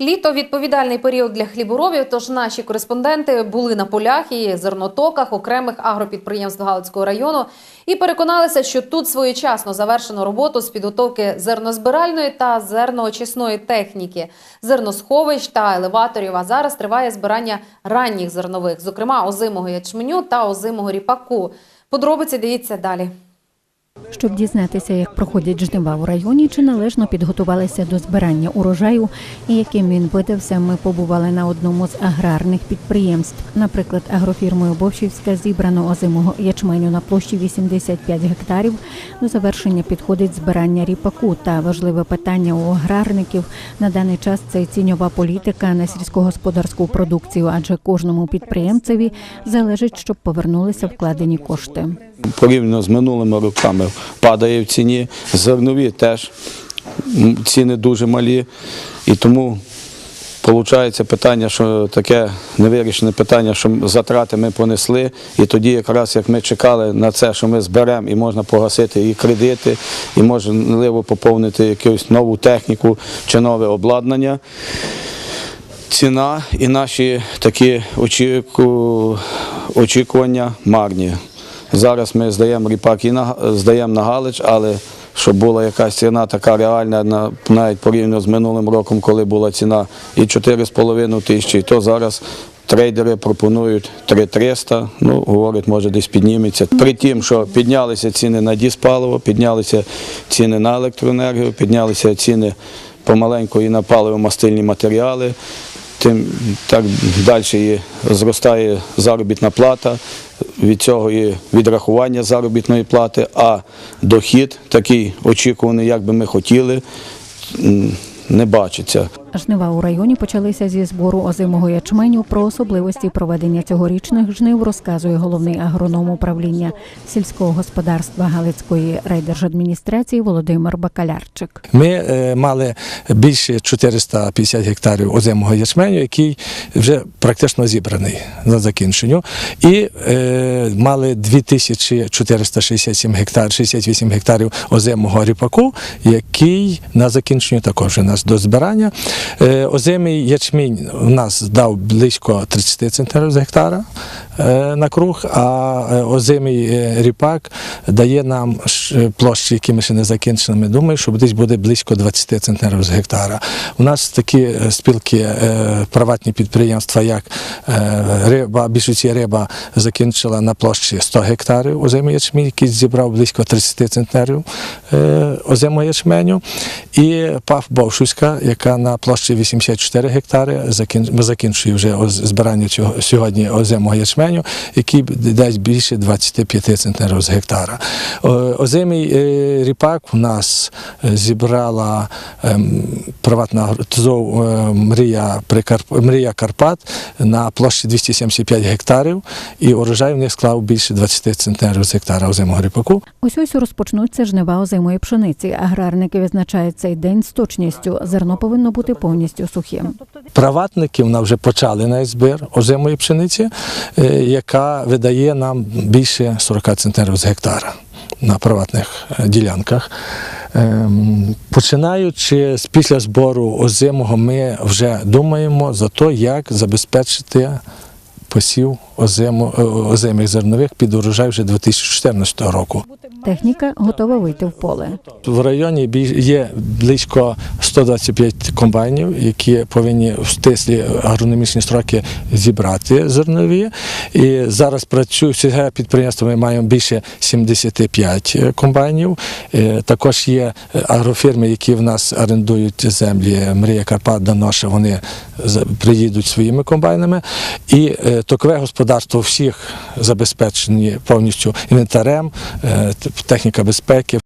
Літо відповідальний період для хліборобів. Тож наші кореспонденти були на полях і зернотоках окремих агропідприємств Галицького району і переконалися, що тут своєчасно завершено роботу з підготовки зернозбиральної та зерноочисної техніки, зерносховищ та елеваторів. А зараз триває збирання ранніх зернових, зокрема озимого ячменю та озимого ріпаку. Подробиці дивіться далі. Щоб дізнатися, як проходять жнива у районі, чи належно підготувалися до збирання урожаю і яким він видався, ми побували на одному з аграрних підприємств. Наприклад, агрофірмою Бовщівська зібрано озимого ячменю на площі 85 гектарів. До завершення підходить збирання ріпаку. Та важливе питання у аграрників на даний час це ціньова політика на сільськогосподарську продукцію, адже кожному підприємцеві залежить, щоб повернулися вкладені кошти. Порівняно з минулими роками падає в ціні. Зернові теж ціни дуже малі. І тому виходить питання, що таке невирішене питання, що затрати ми понесли. І тоді, якраз як ми чекали на це, що ми зберемо і можна погасити і кредити, і можливо поповнити якусь нову техніку чи нове обладнання. Ціна і наші такі очікування марні. Зараз ми здаємо ріпак і на, здаємо на Галич, але щоб була якась ціна така реальна, на- навіть порівняно з минулим роком, коли була ціна і 4,5 тисячі, то зараз трейдери пропонують 3,300, ну, говорять, може десь підніметься. При тім, що піднялися ціни на дізпаливо, піднялися ціни на електроенергію, піднялися ціни помаленьку і на паливо-мастильні матеріали, тим так далі зростає заробітна плата, від цього і відрахування заробітної плати, а дохід такий очікуваний, як би ми хотіли, не бачиться. Жнива у районі почалися зі збору озимого ячменю. Про особливості проведення цьогорічних жнив розказує головний агроном управління сільського господарства Галицької райдержадміністрації Володимир Бакалярчик. Ми е, мали більше 450 гектарів озимого ячменю, який вже практично зібраний на закінченню. І е, мали 2467 гектар, 68 гектарів озимого ріпаку, який на закінченню також у нас до збирання. Е, озимий ячмінь у нас дав близько 30 центнерів з гектара е, на круг, а е, озимий ріпак дає нам площі, які ми ще не закінчили. Ми думаємо, що десь буде близько 20 центнерів з гектара. У нас такі спілки, приватні підприємства, як риба, більшості риба закінчила на площі 100 гектарів озимий ячмінь, який зібрав близько 30 центнерів озимого ячменю. І ПАФ Бовшуська, яка на площі 84 гектари, ми закінчує вже збирання цього сьогодні озимого ячменю, який дасть більше 25 центнерів з гектара. Озимий е, ріпак у нас е, зібрала ем, приватна е, Мрія, Карпат на площі 275 гектарів, і урожай в них склав більше 20 центнерів з гектара озимого ріпаку. Ось ось розпочнуться жнива озимої пшениці. Аграрники відзначають цей день з точністю. Зерно повинно бути повністю сухим. Приватники вона вже почали на збір озимої пшениці, е, яка видає нам більше 40 центнерів з гектара на приватних е, ділянках. Ем, Починаючи з після збору озимого, ми вже думаємо за те, як забезпечити посів е, озимих зернових під урожай вже 2014 року. Техніка готова вийти в поле. В районі є близько 125 комбайнів, які повинні в стислі агрономічні строки зібрати зернові. І зараз працює всього підприємство. Ми маємо більше 75 комбайнів. Е, Також є агрофірми, які в нас орендують землі. Мрія Карпат, Даноша, вони з- приїдуть своїми комбайнами. І е, токове господарство всіх забезпечені повністю інвентарем, е, техніка безпеки.